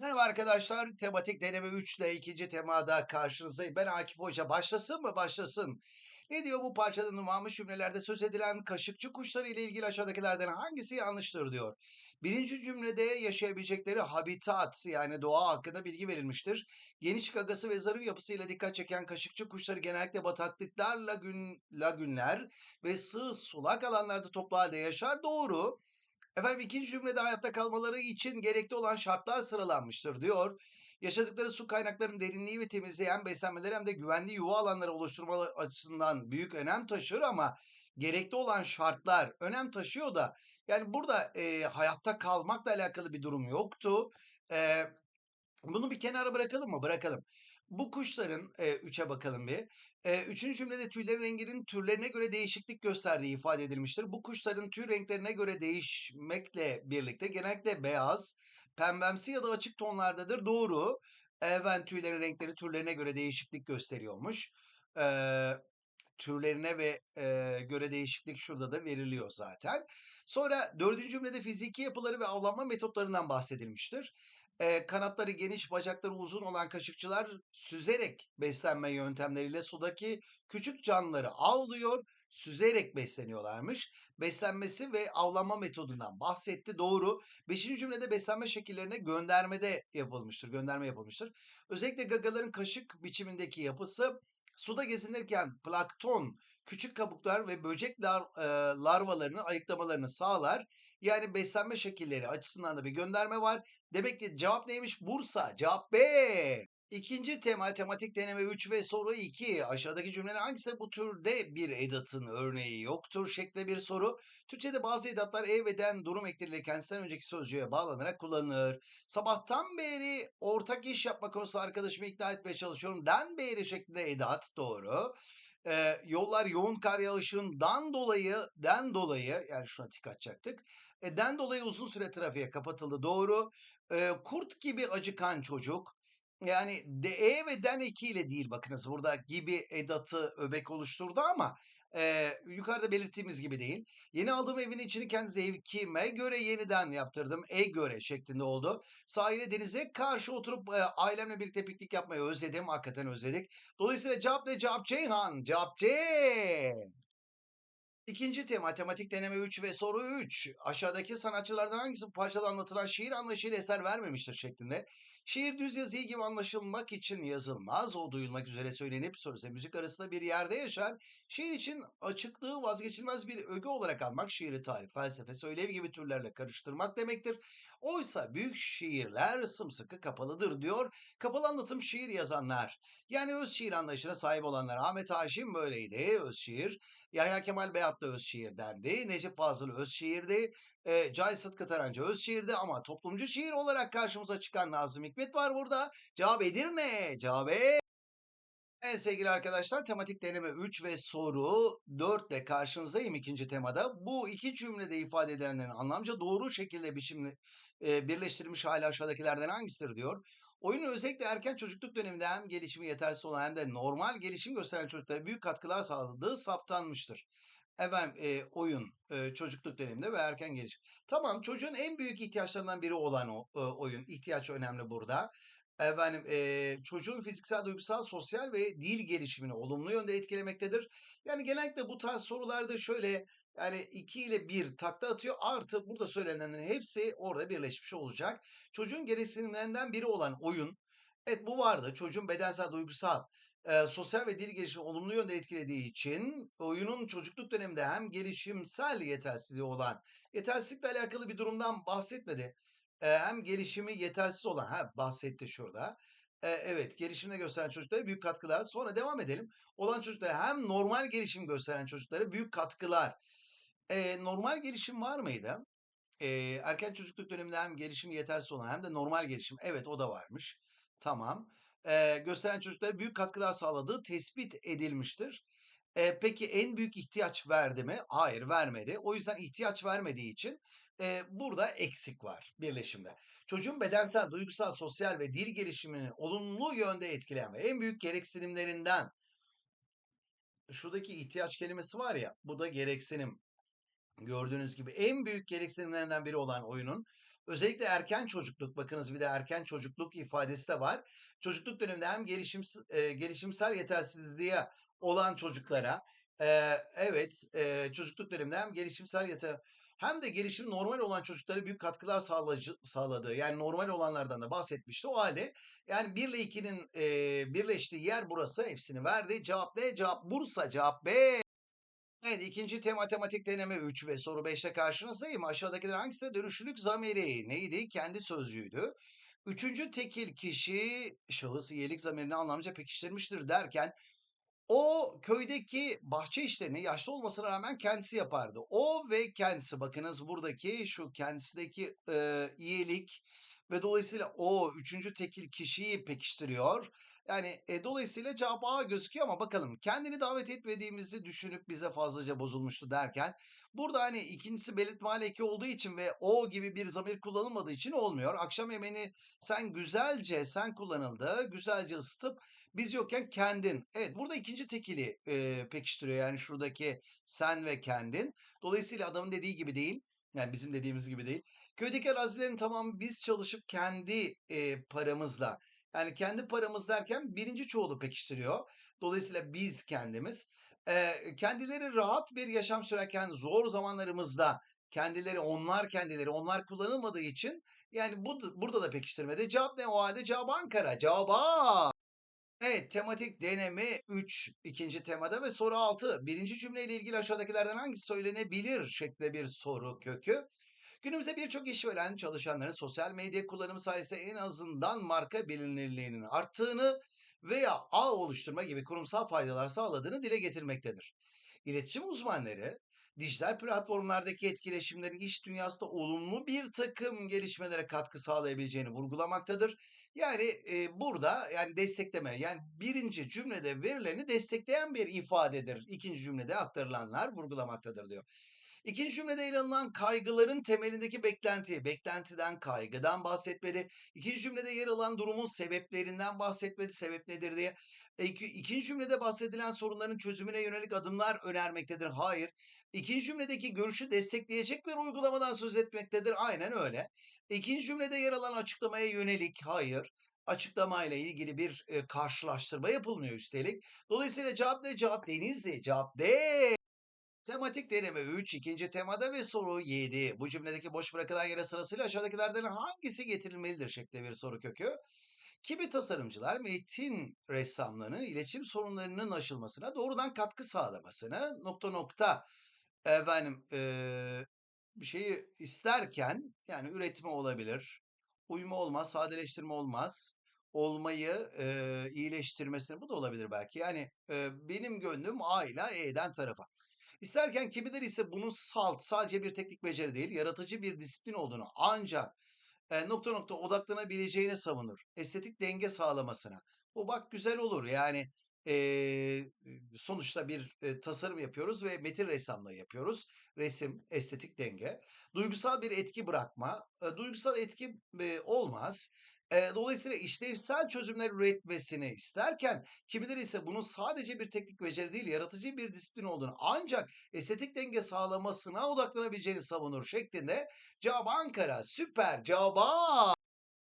Merhaba arkadaşlar. Tematik deneme 3 ile ikinci temada karşınızdayım. Ben Akif Hoca. Başlasın mı? Başlasın. Ne diyor bu parçada numaralı cümlelerde söz edilen kaşıkçı kuşları ile ilgili aşağıdakilerden hangisi yanlıştır diyor. Birinci cümlede yaşayabilecekleri habitat yani doğa hakkında bilgi verilmiştir. Geniş gagası ve zarif yapısıyla dikkat çeken kaşıkçı kuşları genellikle bataklıklar, lagün, lagünler ve sığ sulak alanlarda toplu halde yaşar. Doğru. Efendim ikinci cümlede hayatta kalmaları için gerekli olan şartlar sıralanmıştır diyor. Yaşadıkları su kaynaklarının derinliği ve temizliği hem beslenmeleri hem de güvenli yuva alanları oluşturma açısından büyük önem taşır ama gerekli olan şartlar önem taşıyor da yani burada e, hayatta kalmakla alakalı bir durum yoktu. E, bunu bir kenara bırakalım mı? Bırakalım. Bu kuşların, eee, 3'e bakalım bir. Eee, 3. cümlede tüylerin renginin türlerine göre değişiklik gösterdiği ifade edilmiştir. Bu kuşların tüy renklerine göre değişmekle birlikte genellikle beyaz, pembemsi ya da açık tonlardadır. Doğru. Evet, tüylerin renkleri türlerine göre değişiklik gösteriyormuş. Eee, türlerine ve eee, göre değişiklik şurada da veriliyor zaten. Sonra 4. cümlede fiziki yapıları ve avlanma metotlarından bahsedilmiştir. Eee, kanatları geniş, bacakları uzun olan kaşıkçılar süzerek beslenme yöntemleriyle sudaki küçük canlıları avlıyor, süzerek besleniyorlarmış. Beslenmesi ve avlanma metodundan bahsetti. Doğru. Beşinci cümlede beslenme şekillerine göndermede yapılmıştır. Gönderme yapılmıştır. Özellikle gagaların kaşık biçimindeki yapısı suda gezinirken plankton, küçük kabuklar ve böcek lar, e, larvalarını ayıklamalarını sağlar. Yani beslenme şekilleri açısından da bir gönderme var. Demek ki cevap neymiş? Bursa. Cevap B. İkinci tema tematik deneme 3 ve soru 2. Aşağıdaki cümlenin hangisi bu türde bir edatın örneği yoktur şeklinde bir soru. Türkçe'de bazı edatlar e ve den durum ekleriyle kendisinden önceki sözcüğe bağlanarak kullanılır. Sabahtan beri ortak iş yapma konusunda arkadaşımı ikna etmeye çalışıyorum. Den beri şeklinde edat doğru. Ee, yollar yoğun kar yağışından dolayı, den dolayı yani şuna tik atacaktık. E, den dolayı uzun süre trafiğe kapatıldı doğru. Ee, kurt gibi acıkan çocuk. Yani de, e ve den ekiyle değil bakınız burada gibi edatı öbek oluşturdu ama e, yukarıda belirttiğimiz gibi değil. Yeni aldığım evin içini kendi zevkime göre yeniden yaptırdım. E göre şeklinde oldu. Sahile denize karşı oturup e, ailemle birlikte piknik yapmayı özledim. Hakikaten özledik. Dolayısıyla cevap ne? Cevap Ceyhan. Cevap C. İkinci tema matematik deneme 3 ve soru 3. Aşağıdaki sanatçılardan hangisi parçada anlatılan şiir anlayışıyla eser vermemiştir şeklinde. Şiir düz yazıyı gibi anlaşılmak için yazılmaz. O duyulmak üzere söylenip sözle müzik arasında bir yerde yaşar. Şiir için açıklığı vazgeçilmez bir öge olarak almak şiiri tarih, felsefe, söylev gibi türlerle karıştırmak demektir. Oysa büyük şiirler sımsıkı kapalıdır diyor. Kapalı anlatım şiir yazanlar. Yani öz şiir anlayışına sahip olanlar. Ahmet Haşim böyleydi öz şiir. Yahya Kemal Beyat da öz şiirdendi. Necip Fazıl öz şiirdi. E, Cahit Sıtkı Tarancı öz şiirdi ama toplumcu şiir olarak karşımıza çıkan Nazım Hikmet var burada. Cevap Edirne. Cevap. Evet sevgili arkadaşlar tematik deneme 3 ve soru 4 ile karşınızdayım ikinci temada. Bu iki cümlede ifade edilenlerin anlamca doğru şekilde biçimli, e, birleştirilmiş hali aşağıdakilerden hangisidir diyor. Oyunun özellikle erken çocukluk döneminde hem gelişimi yetersiz olan hem de normal gelişim gösteren çocuklara büyük katkılar sağladığı saptanmıştır. Efendim e, oyun e, çocukluk döneminde ve erken gelişim. Tamam çocuğun en büyük ihtiyaçlarından biri olan o e, oyun. ihtiyaç önemli burada. Efendim e, çocuğun fiziksel, duygusal, sosyal ve dil gelişimini olumlu yönde etkilemektedir. Yani genellikle bu tarz sorularda şöyle yani 2 ile 1 takla atıyor. Artı burada söylenenlerin hepsi orada birleşmiş olacak. Çocuğun gereksinimlerinden biri olan oyun. Evet bu vardı. Çocuğun bedensel, duygusal, e, sosyal ve dil gelişimi olumlu yönde etkilediği için oyunun çocukluk döneminde hem gelişimsel yetersizliği olan yetersizlikle alakalı bir durumdan bahsetmedi. E, hem gelişimi yetersiz olan ha bahsetti şurada. E, evet gelişimde gösteren çocuklara büyük katkılar. Sonra devam edelim. Olan çocuklara hem normal gelişim gösteren çocuklara büyük katkılar. E, normal gelişim var mıydı? E, erken çocukluk döneminde hem gelişim yetersiz olan hem de normal gelişim. Evet o da varmış. Tamam eee, gösteren çocuklara büyük katkılar sağladığı tespit edilmiştir. Eee, peki en büyük ihtiyaç verdi mi? Hayır vermedi. O yüzden ihtiyaç vermediği için eee, burada eksik var birleşimde. Çocuğun bedensel, duygusal, sosyal ve dil gelişimini olumlu yönde etkileyen ve en büyük gereksinimlerinden şuradaki ihtiyaç kelimesi var ya bu da gereksinim. Gördüğünüz gibi en büyük gereksinimlerinden biri olan oyunun Özellikle erken çocukluk, bakınız bir de erken çocukluk ifadesi de var. Çocukluk döneminde hem gelişims eee, gelişimsel yetersizliğe olan çocuklara, eee, evet, eee, çocukluk döneminde hem gelişimsel yete hem de gelişimi normal olan çocuklara büyük katkılar sağlayıcı sağladığı, yani normal olanlardan da bahsetmişti. O hâlde yani 1 ile 2'nin, eee, birleştiği yer burası. Hepsini verdi. Cevap ne? Cevap Bursa. Cevap B. Evet, 2. te matematik deneme 3 ve soru 5'te karşınızdayım. Aşağıdakilerden hangisi dönüşlülük zamiri? Neydi? Kendi sözcüğüydü. 3. tekil kişi şahıs iyilik zamirini anlamca pekiştirmiştir derken o köydeki bahçe işlerini yaşlı olmasına rağmen kendisi yapardı. O ve kendisi bakınız buradaki şu kendisindeki, eee, iyilik ve dolayısıyla o 3. tekil kişiyi pekiştiriyor. Yani, eee, dolayısıyla cevap A gözüküyor ama bakalım kendini davet etmediğimizi düşünüp bize fazlaca bozulmuştu derken burada, hani, ikincisi belirtme eki olduğu için ve o gibi bir zamir kullanılmadığı için olmuyor. Akşam yemeğini sen güzelce, sen kullanıldı. Güzelce ısıtıp biz yokken kendin. Evet, burada 2. tekili, eee, pekiştiriyor. Yani şuradaki sen ve kendin. Dolayısıyla adamın dediği gibi değil, yani bizim dediğimiz gibi değil. Köydeki arazilerin tamamı biz çalışıp kendi, eee, paramızla, yani kendi paramız derken 1. çoğulu pekiştiriyor. Dolayısıyla biz kendimiz. Eee, kendileri rahat bir yaşam sürerken zor zamanlarımızda kendileri, onlar kendileri, onlar kullanılmadığı için yani bud burada da pekiştirmedi. Cevap ne o hâlde? Cevap Ankara. Cevap. Evet, tematik deneme 3 2. temada ve soru 6. 1. cümleyle ilgili aşağıdakilerden hangisi söylenebilir şeklinde bir soru kökü. Günümüzde birçok işveren çalışanların sosyal medya kullanımı sayesinde en azından marka bilinirliğinin arttığını veya ağ oluşturma gibi kurumsal faydalar sağladığını dile getirmektedir. İletişim uzmanları dijital platformlardaki etkileşimlerin iş dünyasında olumlu birtakım gelişmelere katkı sağlayabileceğini vurgulamaktadır. Yani, eee, burada yani destekleme, yani 1. cümlede verileni destekleyen bir ifadedir. 2. cümlede aktarılanlar vurgulamaktadır diyor. 2. cümlede yer alınan kaygıların temelindeki beklenti, beklentiden, kaygıdan bahsetmedi. 2. cümlede yer alan durumun sebeplerinden bahsetmedi, sebep nedir diye. E, iki 2. cümlede bahsedilen sorunların çözümüne yönelik adımlar önermektedir. Hayır. 2. cümledeki görüşü destekleyecek bir uygulamadan söz etmektedir. Aynen öyle. 2. cümlede yer alan açıklamaya yönelik. Hayır. Açıklamayla ilgili bir, eee, karşılaştırma yapılmıyor üstelik. Dolayısıyla cevap ne? Cevap Denizli. Cevap D. Tematik deneme 3 2. temada ve soru 7. Bu cümledeki boş bırakılan yere sırasıyla aşağıdakilerden hangisi getirilmelidir şeklinde bir soru kökü. Kimi tasarımcılar metin ressamlarının iletişim sorunlarının aşılmasına doğrudan katkı sağlamasını nokta nokta efendim, bir şeyi isterken yani üretme olabilir, uyuma olmaz, sadeleştirme olmaz, olmayı, eee, iyileştirmesini bu da olabilir belki. Yani, eee, benim gönlüm A ile E'den tarafa. İsterken kimileri ise bunun salt, sadece bir teknik beceri değil, yaratıcı bir disiplin olduğunu ancak, eee, nokta nokta odaklanabileceğini savunur. Estetik denge sağlamasına. Bu bak güzel olur. Yani, eee, sonuçta bir, eee, tasarım yapıyoruz ve metin ressamlığı yapıyoruz. Resim, estetik denge. Duygusal bir etki bırakma. Eee, duygusal etki, eee, olmaz. Eee, dolayısıyla işlevsel çözümler üretmesini isterken kimileri ise bunun sadece bir teknik beceri değil, yaratıcı bir disiplin olduğunu ancak estetik denge sağlamasına odaklanabileceğini savunur şeklinde cevap Ankara. Süper. Cevap.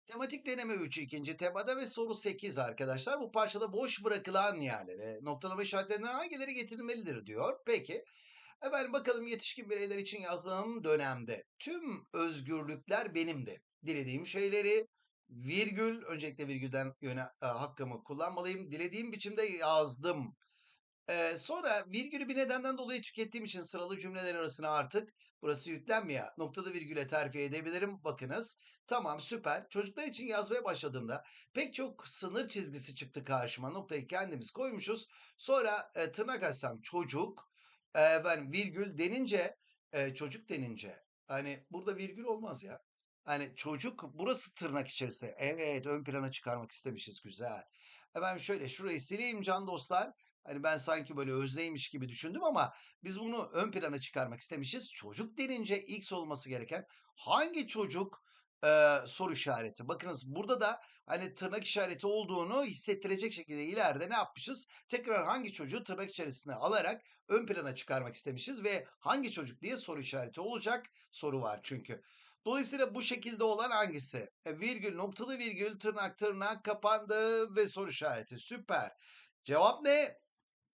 Tematik deneme 3 2. temada ve soru 8 arkadaşlar. Bu parçada boş bırakılan yerlere noktalama işaretlerinden hangileri getirilmelidir diyor. Peki. Efendim bakalım yetişkin bireyler için yazdığım dönemde tüm özgürlükler benimdi. Dilediğim şeyleri virgül, öncelikle virgülden yöne eee, hakkımı kullanmalıyım. Dilediğim biçimde yazdım. Eee, sonra virgülü bir nedenden dolayı tükettiğim için sıralı cümleler arasına artık burası yüklem ya, noktalı virgüle terfi edebilirim. Bakınız. Tamam, süper. Çocuklar için yazmaya başladığımda pek çok sınır çizgisi çıktı karşıma. Noktayı kendimiz koymuşuz. Sonra, eee, tırnak açsam çocuk, eee, efendim virgül denince, eee, çocuk denince, hani, burada virgül olmaz ya. Hani, çocuk burası tırnak içerisinde. Evet, ön plana çıkarmak istemişiz. Güzel. Efendim şöyle, şurayı sileyim can dostlar. Hani, ben sanki böyle özneymiş gibi düşündüm ama biz bunu ön plana çıkarmak istemişiz. Çocuk denince X olması gereken hangi çocuk, eee, soru işareti. Bakınız burada da, hani, tırnak işareti olduğunu hissettirecek şekilde ileride ne yapmışız? Tekrar hangi çocuğu tırnak içerisine alarak ön plana çıkarmak istemişiz ve hangi çocuk diye soru işareti olacak. Soru var çünkü. Dolayısıyla bu şekilde olan hangisi? E, virgül, noktalı virgül, tırnak, tırnak, kapandı ve soru işareti. Süper. Cevap ne?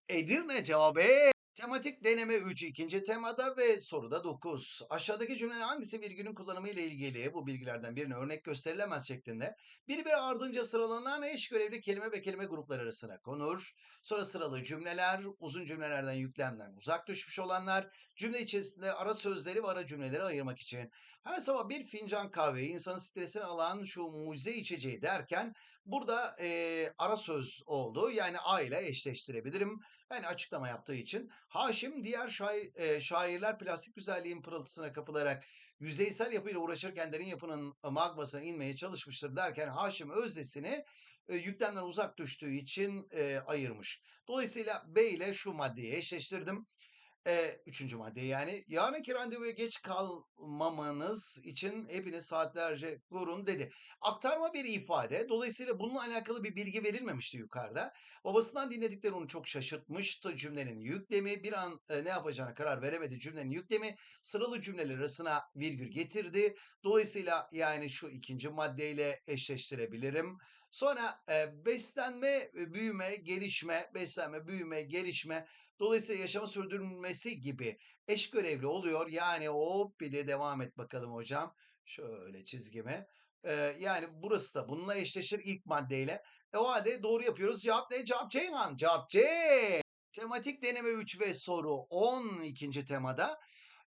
Edirne cevabı. E. Tematik deneme 3 ikinci temada ve soruda 9. Aşağıdaki cümlenin hangisi virgülün kullanımı ile ilgili bu bilgilerden birine örnek gösterilemez şeklinde birbiri ardınca sıralanan eş görevli kelime ve kelime grupları arasına konur. Sonra sıralı cümleler, uzun cümlelerden yüklemden uzak düşmüş olanlar, cümle içerisinde ara sözleri ve ara cümleleri ayırmak için. Her sabah bir fincan kahveyi insanın stresini alan şu mucize içeceği derken burada eee, ara söz oldu. Yani A ile eşleştirebilirim. Yani açıklama yaptığı için. Haşim diğer şair, eee, şairler plastik güzelliğin pırıltısına kapılarak yüzeysel yapıyla uğraşırken derin yapının magmasına inmeye çalışmıştır derken Haşim özdesini e, yüklemden uzak düştüğü için e, ayırmış. Dolayısıyla B ile şu maddeyi eşleştirdim. E, üçüncü madde yani. Yarınki randevuya geç kalmamanız için hepiniz saatlerce durun dedi. Aktarma bir ifade. Dolayısıyla bununla alakalı bir bilgi verilmemişti yukarıda. Babasından dinledikleri onu çok şaşırtmıştı. Cümlenin yüklemi bir an e, ne yapacağına karar veremedi. Cümlenin yüklemi sıralı cümleler arasına virgül getirdi. Dolayısıyla yani şu ikinci maddeyle eşleştirebilirim. Sonra e, beslenme, e, büyüme, gelişme, beslenme, büyüme, gelişme Dolayısıyla yaşamı sürdürülmesi gibi eş görevli oluyor. Yani o bir de devam et bakalım hocam. Şöyle çizgime. Ee, yani burası da bununla eşleşir ilk maddeyle. E o halde doğru yapıyoruz. Cevap ne? Cevap Ceyhan. Cevap C. Tematik deneme 3 ve soru 12. temada.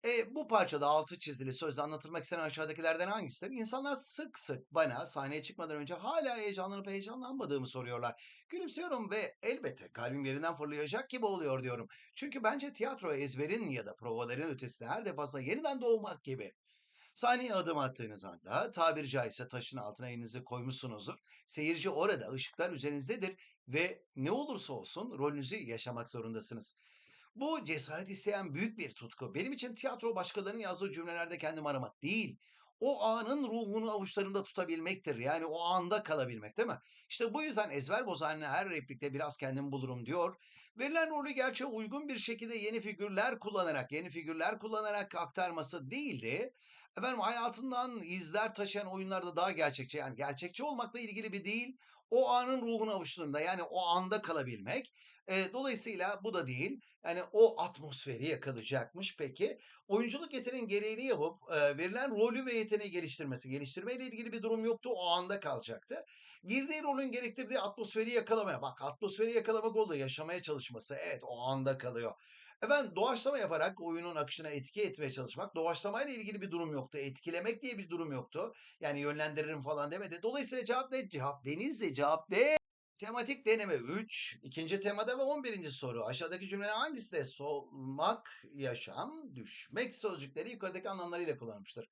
E, bu parçada altı çizili sözle anlatılmak istenen aşağıdakilerden hangisidir? İnsanlar sık sık bana sahneye çıkmadan önce hala heyecanlanıp heyecanlanmadığımı soruyorlar. Gülümsüyorum ve elbette kalbim yerinden fırlayacak gibi oluyor diyorum. Çünkü bence tiyatro ezberin ya da provaların ötesinde her defasında yeniden doğmak gibi. Sahneye adım attığınız anda tabiri caizse taşın altına elinizi koymuşsunuzdur. Seyirci orada, ışıklar üzerinizdedir ve ne olursa olsun rolünüzü yaşamak zorundasınız. Bu cesaret isteyen büyük bir tutku. Benim için tiyatro başkalarının yazdığı cümlelerde kendimi aramak değil. O anın ruhunu avuçlarında tutabilmektir. Yani o anda kalabilmek değil mi? İşte bu yüzden ezber bozan her replikte biraz kendimi bulurum diyor. Verilen rolü gerçeğe uygun bir şekilde yeni figürler kullanarak, yeni figürler kullanarak aktarması değildi. Efendim hayatından izler taşıyan oyunlarda daha gerçekçi. Yani gerçekçi olmakla ilgili bir değil. O anın ruhunu avuçlarında yani o anda kalabilmek. E, dolayısıyla bu da değil. Yani o atmosferi yakalayacakmış peki. Oyunculuk yeteneğinin gereğini yapıp e, verilen rolü ve yeteneği geliştirmesi. Geliştirmeyle ilgili bir durum yoktu. O anda kalacaktı. Girdiği rolün gerektirdiği atmosferi yakalamaya. Bak atmosferi yakalamak oldu. Yaşamaya çalışması. Evet o anda kalıyor. Efendim doğaçlama yaparak oyunun akışına etki etmeye çalışmak. Doğaçlamayla ilgili bir durum yoktu. Etkilemek diye bir durum yoktu. Yani yönlendiririm falan demedi. Dolayısıyla cevap ne? Cevap denizse cevap de. Tematik deneme 3. ikinci temada ve 11. soru. Aşağıdaki cümlenin hangisi de solmak, yaşam, düşmek sözcükleri yukarıdaki anlamlarıyla kullanılmıştır.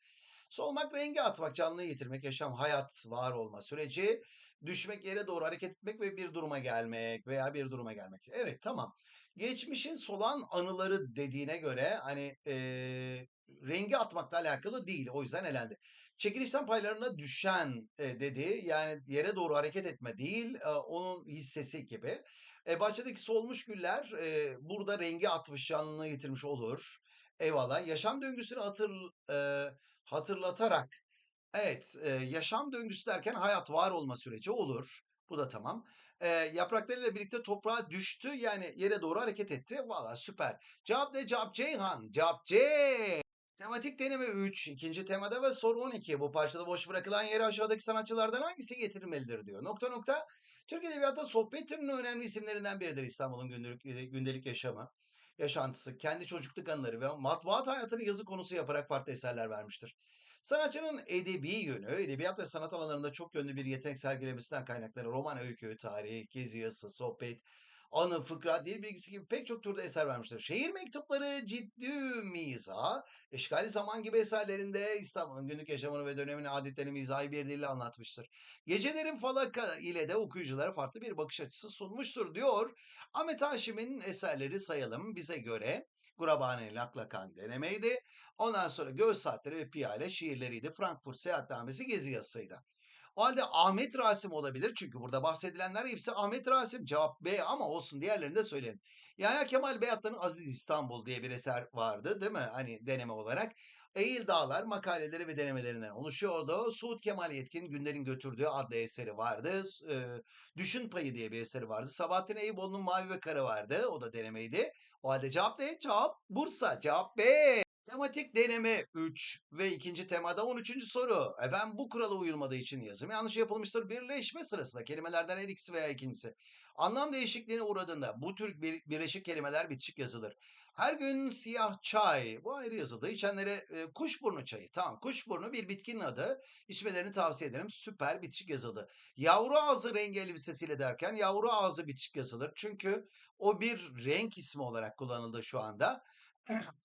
Solmak rengi atmak, canlıyı yitirmek, yaşam, hayat, var olma süreci, düşmek yere doğru hareket etmek ve bir duruma gelmek veya bir duruma gelmek. Evet tamam. Geçmişin solan anıları dediğine göre hani eee, rengi atmakla alakalı değil. O yüzden elendi. Çekilişten paylarına düşen e, dedi. Yani yere doğru hareket etme değil, e, onun hissesi gibi. E, bahçedeki solmuş güller e, burada rengi atmış, canlılığını yitirmiş olur. Eyvallah. Yaşam döngüsünü hatır, e, hatırlatarak Evet, eee, yaşam döngüsü derken hayat var olma süreci olur. Bu da tamam. Eee, yapraklarıyla birlikte toprağa düştü yani yere doğru hareket etti. Valla süper. Cevap ne? Cevap Ceyhan. Cevap C. Tematik deneme 3. ikinci temada ve soru 12. Bu parçada boş bırakılan yere aşağıdaki sanatçılardan hangisi getirilmelidir diyor. Nokta nokta. Türk Edebiyatı'nda sohbet türünün önemli isimlerinden biridir İstanbul'un gündelik, gündelik yaşamı, yaşantısı, kendi çocukluk anıları ve matbuat hayatını yazı konusu yaparak farklı eserler vermiştir. Sanatçının edebi yönü, edebiyat ve sanat alanlarında çok yönlü bir yetenek sergilemesinden kaynaklanır. Roman, öykü, tarih, gezi yazısı, sohbet, anı, fıkra, dil bilgisi gibi pek çok türde eser vermiştir. Şehir mektupları, ciddi mizah, eşgali zaman gibi eserlerinde İstanbul'un günlük yaşamını ve dönemin adetlerini mizahi bir dille anlatmıştır. Gecelerin falaka ile de okuyuculara farklı bir bakış açısı sunmuştur diyor. Ahmet Haşim'in eserleri sayalım bize göre. Gurabane Laklakan denemeydi. Ondan sonra Göz Saatleri ve Piyale şiirleriydi. Frankfurt Seyahatnamesi gezi yazısıydı. O halde Ahmet Rasim olabilir. Çünkü burada bahsedilenler hepsi Ahmet Rasim. Cevap B ama olsun diğerlerini de söyleyelim. Yahya Kemal Beyatlı'nın Aziz İstanbul diye bir eser vardı değil mi? Hani deneme olarak. Eğil Dağlar makaleleri ve denemelerinden oluşuyordu. Suud Kemal Yetkin Günlerin Götürdüğü adlı eseri vardı. E, Düşün Payı diye bir eseri vardı. Sabahattin Eyüboğlu'nun Mavi ve Kara vardı. O da denemeydi. O halde cevap ne? Cevap Bursa. Cevap B. Tematik deneme 3 ve ikinci temada 13. soru. Efendim bu kurala uyulmadığı için yazım yanlış yapılmıştır. Birleşme sırasında kelimelerden her ikisi veya ikincisi. Anlam değişikliğine uğradığında bu tür bir, birleşik kelimeler bitişik yazılır. Her gün siyah çay. Bu ayrı yazıldı. İçenlere e, kuşburnu çayı. Tamam kuşburnu bir bitkinin adı. İçmelerini tavsiye ederim. Süper bitişik yazıldı. Yavru ağzı rengi elbisesiyle derken yavru ağzı bitişik yazılır. Çünkü o bir renk ismi olarak kullanıldı şu anda.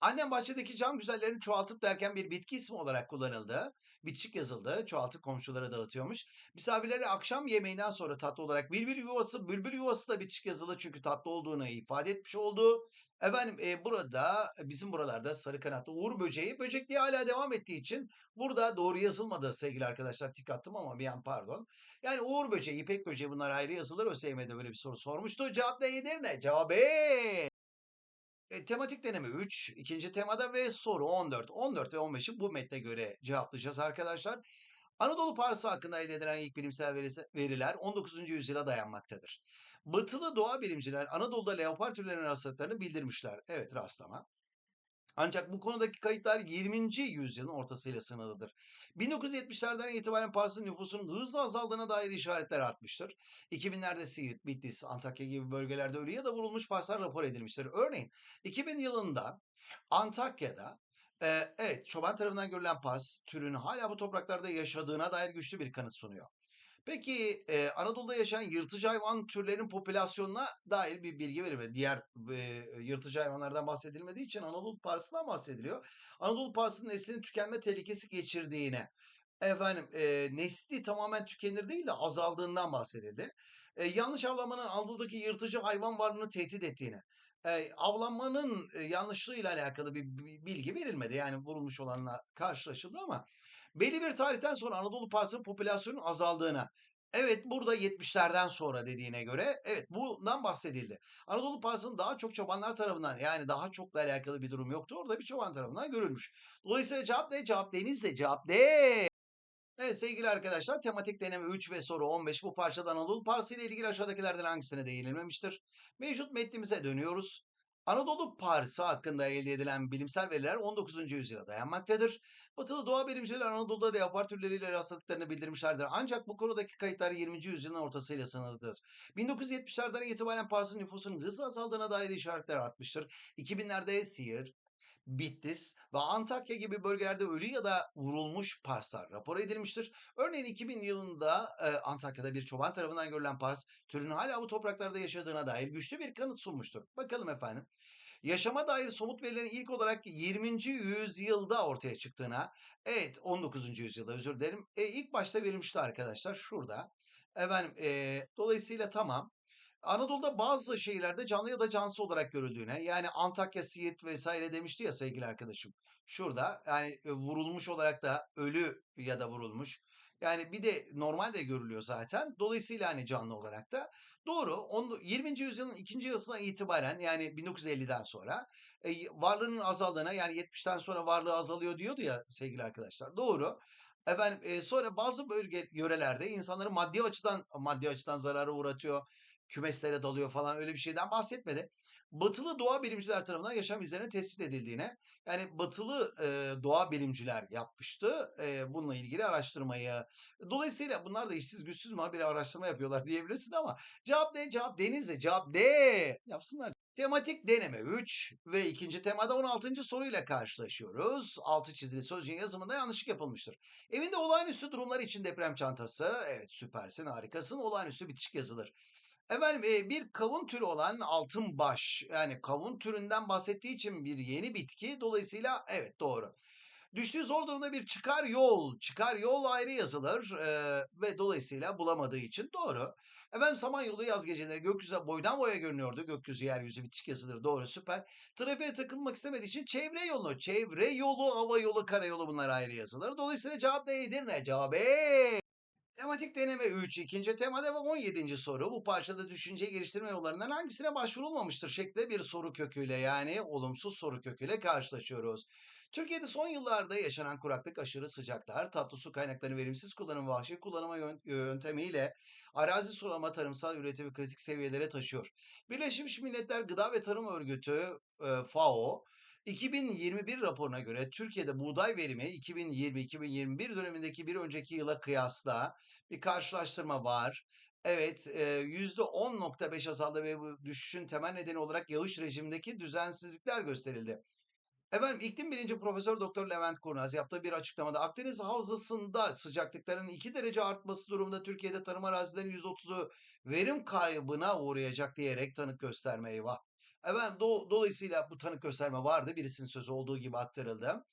Annem bahçedeki cam güzellerini çoğaltıp derken bir bitki ismi olarak kullanıldı. Bitişik yazıldı. Çoğaltıp komşulara dağıtıyormuş. Misafirlere akşam yemeğinden sonra tatlı olarak bülbül yuvası, bülbül yuvası da bitişik yazılı çünkü tatlı olduğunu ifade etmiş oldu. Efendim e, burada bizim buralarda sarı kanatlı uğur böceği böcekliği hala devam ettiği için burada doğru yazılmadı sevgili arkadaşlar tik attım ama bir an pardon. Yani uğur böceği, ipek böceği bunlar ayrı yazılır. ÖSYM'de böyle bir soru sormuştu. Cevap ne? Cevap E. E, tematik deneme 3, ikinci temada ve soru 14. 14 ve 15'i bu metne göre cevaplayacağız arkadaşlar. Anadolu Parsı hakkında elde edilen ilk bilimsel veriler 19. yüzyıla dayanmaktadır. Batılı doğa bilimciler Anadolu'da leopar türlerinin rastladıklarını bildirmişler. Evet rastlama. Ancak bu konudaki kayıtlar 20. yüzyılın ortasıyla sınırlıdır. 1970'lerden itibaren Pars'ın nüfusunun hızla azaldığına dair işaretler artmıştır. 2000'lerde Siirt, Bitlis, Antakya gibi bölgelerde ölü ya da vurulmuş Parslar rapor edilmiştir. Örneğin 2000 yılında Antakya'da e, evet çoban tarafından görülen Pars türünün hala bu topraklarda yaşadığına dair güçlü bir kanıt sunuyor. Peki e, Anadolu'da yaşayan yırtıcı hayvan türlerinin popülasyonuna dair bir bilgi verir? Diğer e, yırtıcı hayvanlardan bahsedilmediği için Anadolu parsından bahsediliyor. Anadolu parsının neslinin tükenme tehlikesi geçirdiğine, efendim e, nesli tamamen tükenir değil de azaldığından bahsedildi. E, yanlış avlanmanın Anadolu'daki yırtıcı hayvan varlığını tehdit ettiğine, e, avlanmanın e, yanlışlığıyla alakalı bir, bir bilgi verilmedi. Yani vurulmuş olanla karşılaşıldı ama belli bir tarihten sonra Anadolu parsının popülasyonun azaldığına, evet burada 70'lerden sonra dediğine göre evet bundan bahsedildi. Anadolu parsının daha çok çobanlar tarafından yani daha çokla alakalı bir durum yoktu. Orada bir çoban tarafından görülmüş. Dolayısıyla cevap ne? Cevap denizde. Cevap D. Evet sevgili arkadaşlar tematik deneme 3 ve soru 15 bu parçada Anadolu Parsı ile ilgili aşağıdakilerden hangisine değinilmemiştir? Mevcut metnimize dönüyoruz. Anadolu Parsı hakkında elde edilen bilimsel veriler 19. yüzyıla dayanmaktadır. Batılı doğa bilimciler Anadolu'da leopar türleriyle rastladıklarını bildirmişlerdir. Ancak bu konudaki kayıtlar 20. yüzyılın ortasıyla sınırlıdır. 1970'lerden itibaren Pars'ın nüfusunun hızla azaldığına dair işaretler artmıştır. 2000'lerde Siirt, Bitlis ve Antakya gibi bölgelerde ölü ya da vurulmuş Parslar rapor edilmiştir. Örneğin 2000 yılında e, Antakya'da bir çoban tarafından görülen Pars türünün hala bu topraklarda yaşadığına dair güçlü bir kanıt sunmuştur. Bakalım efendim. Yaşama dair somut verilerin ilk olarak 20. yüzyılda ortaya çıktığına, evet 19. yüzyılda özür dilerim, e, ilk başta verilmişti arkadaşlar şurada. Efendim, e, dolayısıyla tamam. Anadolu'da bazı şehirlerde canlı ya da cansız olarak görüldüğüne yani Antakya, Siirt vesaire demişti ya sevgili arkadaşım. Şurada yani e, vurulmuş olarak da ölü ya da vurulmuş. Yani bir de normal de görülüyor zaten. Dolayısıyla hani canlı olarak da doğru. On, 20. yüzyılın ikinci yarısına itibaren yani 1950'den sonra e, varlığının azaldığına yani 70'ten sonra varlığı azalıyor diyordu ya sevgili arkadaşlar. Doğru. Efendim e, sonra bazı bölge yörelerde insanları maddi açıdan maddi açıdan zarara uğratıyor kümeslere dalıyor falan öyle bir şeyden bahsetmedi. Batılı doğa bilimciler tarafından yaşam izlerinin tespit edildiğine yani batılı e, doğa bilimciler yapmıştı e, bununla ilgili araştırmayı. Dolayısıyla bunlar da işsiz güçsüz mü bir araştırma yapıyorlar diyebilirsin ama cevap ne? Cevap denizde. Cevap D. Yapsınlar. Tematik deneme 3 ve ikinci temada 16. soruyla karşılaşıyoruz. Altı çizili sözcüğün yazımında yanlışlık yapılmıştır. Evinde olağanüstü durumlar için deprem çantası. Evet süpersin harikasın. Olağanüstü bitişik yazılır. Efendim e, bir kavun türü olan altınbaş yani kavun türünden bahsettiği için bir yeni bitki dolayısıyla evet doğru. Düştüğü zor durumda bir çıkar yol, çıkar yol ayrı yazılır e, ve dolayısıyla bulamadığı için doğru. Efendim Samanyolu yaz geceleri gökyüzü boydan boya görünüyordu. Gökyüzü yeryüzü bitişik yazılır doğru süper. Trafiğe takılmak istemediği için çevre yolu, çevre yolu, hava yolu, karayolu bunlar ayrı yazılır. Dolayısıyla cevap ne? Cevap E. Tematik deneme 3, ikinci temada ve 17. soru. Bu parçada düşünce geliştirme yollarından hangisine başvurulmamıştır şeklinde bir soru köküyle yani olumsuz soru köküyle karşılaşıyoruz. Türkiye'de son yıllarda yaşanan kuraklık, aşırı sıcaklar, tatlı su kaynaklarının verimsiz kullanımı, vahşi kullanma yön- yöntemiyle arazi sulama, tarımsal üretimi kritik seviyelere taşıyor. Birleşmiş Milletler Gıda ve Tarım Örgütü e, FAO 2021 raporuna göre Türkiye'de buğday verimi 2020-2021 dönemindeki bir önceki yıla kıyasla bir karşılaştırma var. Evet, eee, %10.5 azaldı ve bu düşüşün temel nedeni olarak yağış rejimindeki düzensizlikler gösterildi. Efendim iklim bilimci Profesör Doktor Levent Kurnaz yaptığı bir açıklamada Akdeniz Havzası'nda sıcaklıkların 2 derece artması durumunda Türkiye'de tarım arazilerinin %30'u verim kaybına uğrayacak diyerek tanık gösterme eyvah. Efendim do- dolayısıyla bu tanık gösterme vardı. Birisinin sözü olduğu gibi aktarıldı.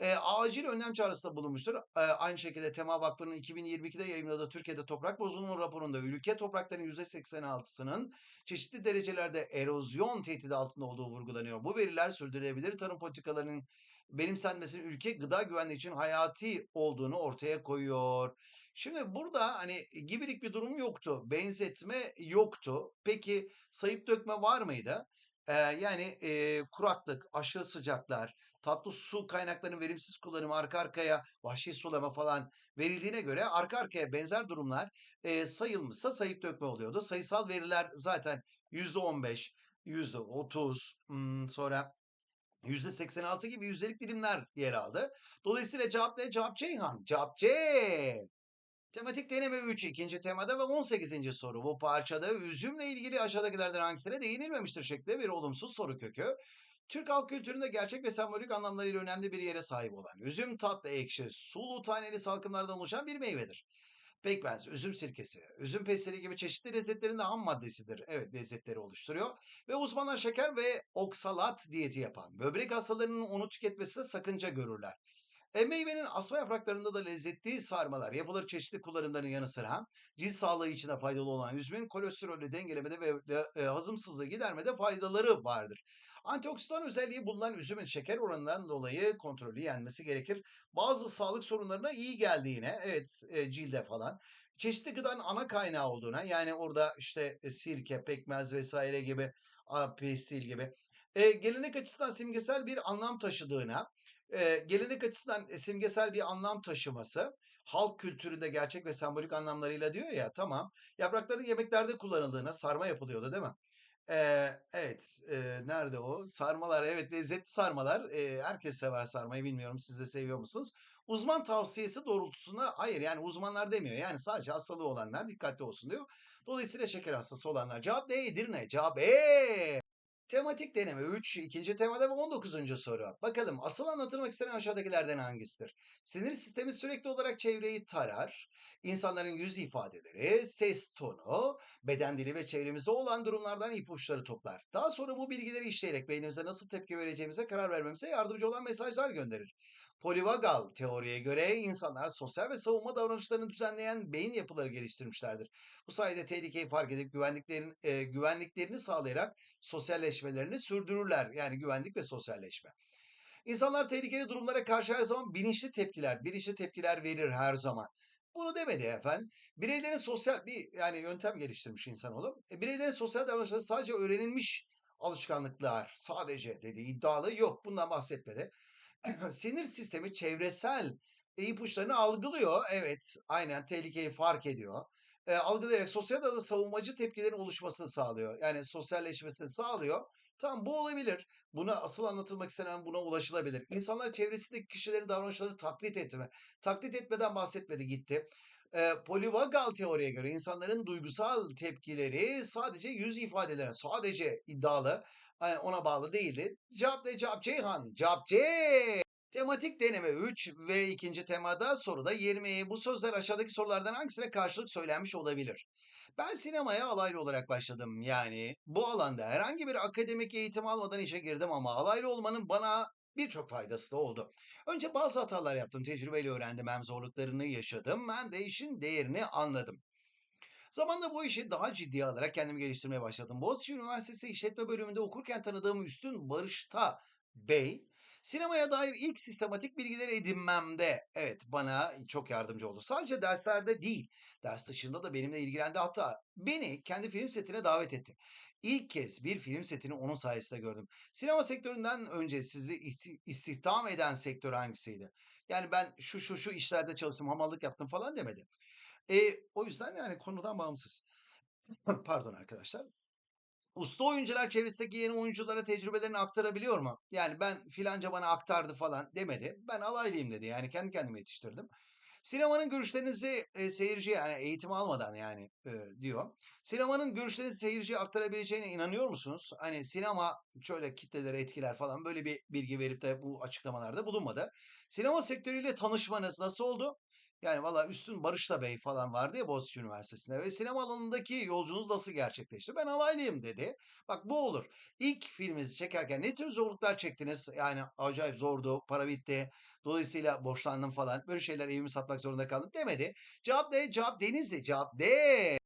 Eee, acil önlem çağrısında bulunmuştur. Eee, aynı şekilde Tema Vakfı'nın 2022'de yayımladığı Türkiye'de toprak bozulma raporunda ülke topraklarının %86'sının çeşitli derecelerde erozyon tehdidi altında olduğu vurgulanıyor. Bu veriler sürdürülebilir tarım politikalarının benimsenmesinin ülke gıda güvenliği için hayati olduğunu ortaya koyuyor. Şimdi burada hani gibilik bir durum yoktu. Benzetme yoktu. Peki sayıp dökme var mıydı? Yani eee, kuraklık, aşırı sıcaklar, tatlı su kaynaklarının verimsiz kullanımı arka arkaya vahşi sulama falan verildiğine göre arka arkaya benzer durumlar eee, sayılmışsa sayıp dökme oluyordu. Sayısal veriler zaten %15, %30, ım, sonra %86 gibi yüzdelik dilimler yer aldı. Dolayısıyla cevap ne? Cevap Ceyhan. Cevap C. Tematik deneme 3 ikinci temada ve 18. soru. Bu parçada üzümle ilgili aşağıdakilerden hangisine değinilmemiştir şeklinde bir olumsuz soru kökü. Türk halk kültüründe gerçek ve sembolik anlamlarıyla önemli bir yere sahip olan üzüm tatlı ekşi, sulu taneli salkımlardan oluşan bir meyvedir. Pekmez, üzüm sirkesi, üzüm pestili gibi çeşitli lezzetlerin de ham maddesidir. Evet lezzetleri oluşturuyor. Ve uzmanlar şeker ve oksalat diyeti yapan, böbrek hastalarının onu tüketmesine sakınca görürler. E, meyvenin asma yapraklarında da lezzetli sarmalar yapılır. Çeşitli kullanımların yanı sıra cilt sağlığı için de faydalı olan üzümün kolesterolü dengelemede ve e, hazımsızlığı gidermede faydaları vardır. Antioksidan özelliği bulunan üzümün şeker oranından dolayı kontrollü yenmesi gerekir. Bazı sağlık sorunlarına iyi geldiğine, evet e, cilde falan. Çeşitli gıdanın ana kaynağı olduğuna yani orada işte e, sirke, pekmez vesaire gibi, pestil gibi. E, gelenek açısından simgesel bir anlam taşıdığına, Eee, gelenek açısından, simgesel bir anlam taşıması, halk kültüründe gerçek ve sembolik anlamlarıyla diyor ya, tamam. Yaprakların yemeklerde kullanıldığına, sarma yapılıyordu, değil mi? Eee, evet, eee, nerede o? Sarmalar, evet, lezzetli sarmalar. Eee, herkes sever sarmayı, bilmiyorum siz de seviyor musunuz? Uzman tavsiyesi doğrultusunda hayır, yani uzmanlar demiyor. Yani sadece hastalığı olanlar dikkatli olsun diyor. Dolayısıyla şeker hastası olanlar. Cevap D, Edirne. Cevap E. Tematik deneme 3, ikinci temada ve 19. soru. Bakalım asıl anlatılmak istenen aşağıdakilerden hangisidir? Sinir sistemi sürekli olarak çevreyi tarar, insanların yüz ifadeleri, ses tonu, beden dili ve çevremizde olan durumlardan ipuçları toplar. Daha sonra bu bilgileri işleyerek beynimize nasıl tepki vereceğimize karar vermemize yardımcı olan mesajlar gönderir. Polivagal teoriye göre insanlar sosyal ve savunma davranışlarını düzenleyen beyin yapıları geliştirmişlerdir. Bu sayede tehlikeyi fark edip güvenliklerin, e, güvenliklerini sağlayarak sosyalleşmelerini sürdürürler. Yani güvenlik ve sosyalleşme. İnsanlar tehlikeli durumlara karşı her zaman bilinçli tepkiler, bilinçli tepkiler verir her zaman. Bunu demedi efendim. Bireylerin sosyal bir yani yöntem geliştirmiş insanoğlu. E, bireylerin sosyal davranışları sadece öğrenilmiş alışkanlıklar sadece dediği iddialı yok. Bundan bahsetmedi. Sinir sistemi çevresel ipuçlarını algılıyor. Evet, aynen tehlikeyi fark ediyor. Eee, algılayarak sosyal ya da savunmacı tepkilerin oluşmasını sağlıyor. Yani sosyalleşmesini sağlıyor. Tamam bu olabilir. Buna asıl anlatılmak istenen buna ulaşılabilir. İnsanlar çevresindeki kişilerin davranışlarını taklit etme. Taklit etmeden bahsetmedi gitti. Eee, polivagal teoriye göre insanların duygusal tepkileri sadece yüz ifadelerine, sadece iddialı, ona bağlı değildi. Cevap ne? Cevap Ceyhan. Cevap C. Tematik deneme 3 ve ikinci temada soruda 20. Bu sözler aşağıdaki sorulardan hangisine karşılık söylenmiş olabilir? Ben sinemaya alaylı olarak başladım. Yani bu alanda herhangi bir akademik eğitim almadan işe girdim ama alaylı olmanın bana birçok faydası da oldu. Önce bazı hatalar yaptım, tecrübeyle öğrendim, hem zorluklarını yaşadım, hem de işin değerini anladım. Zamanla bu işi daha ciddiye alarak kendimi geliştirmeye başladım. Boğaziçi Üniversitesi İşletme Bölümünde okurken tanıdığım Üstün Barışta Bey, Sinemaya dair ilk sistematik bilgiler edinmemde evet bana çok yardımcı oldu. Sadece derslerde değil, ders dışında da benimle ilgilendi. Hatta beni kendi film setine davet etti. İlk kez bir film setini onun sayesinde gördüm. Sinema sektöründen önce sizi isti- istihdam eden sektör hangisiydi? Yani ben şu şu şu işlerde çalıştım, hamallık yaptım falan demedi. E, o yüzden yani konudan bağımsız. Pardon arkadaşlar. Usta oyuncular çevresindeki yeni oyunculara tecrübelerini aktarabiliyor mu? Yani ben filanca bana aktardı falan demedi. Ben alaylıyım dedi. Yani kendi kendime yetiştirdim. Sinemanın görüşlerinizi e, seyirciye yani eğitim almadan yani e, diyor. Sinemanın görüşlerinizi seyirciye aktarabileceğine inanıyor musunuz? Hani sinema şöyle kitleleri etkiler falan böyle bir bilgi verip de bu açıklamalarda bulunmadı. Sinema sektörüyle tanışmanız nasıl oldu? Yani valla Üstün Barış'ta Bey falan vardı ya Boğaziçi Üniversitesi'nde ve sinema alanındaki yolculuğunuz nasıl gerçekleşti? Ben alaylıyım dedi. Bak bu olur. İlk filminizi çekerken ne tür zorluklar çektiniz? Yani acayip zordu, para bitti. Dolayısıyla borçlandım falan. Böyle şeyler evimi satmak zorunda kaldım demedi. Cevap ne? Cevap Denizli. Cevap D.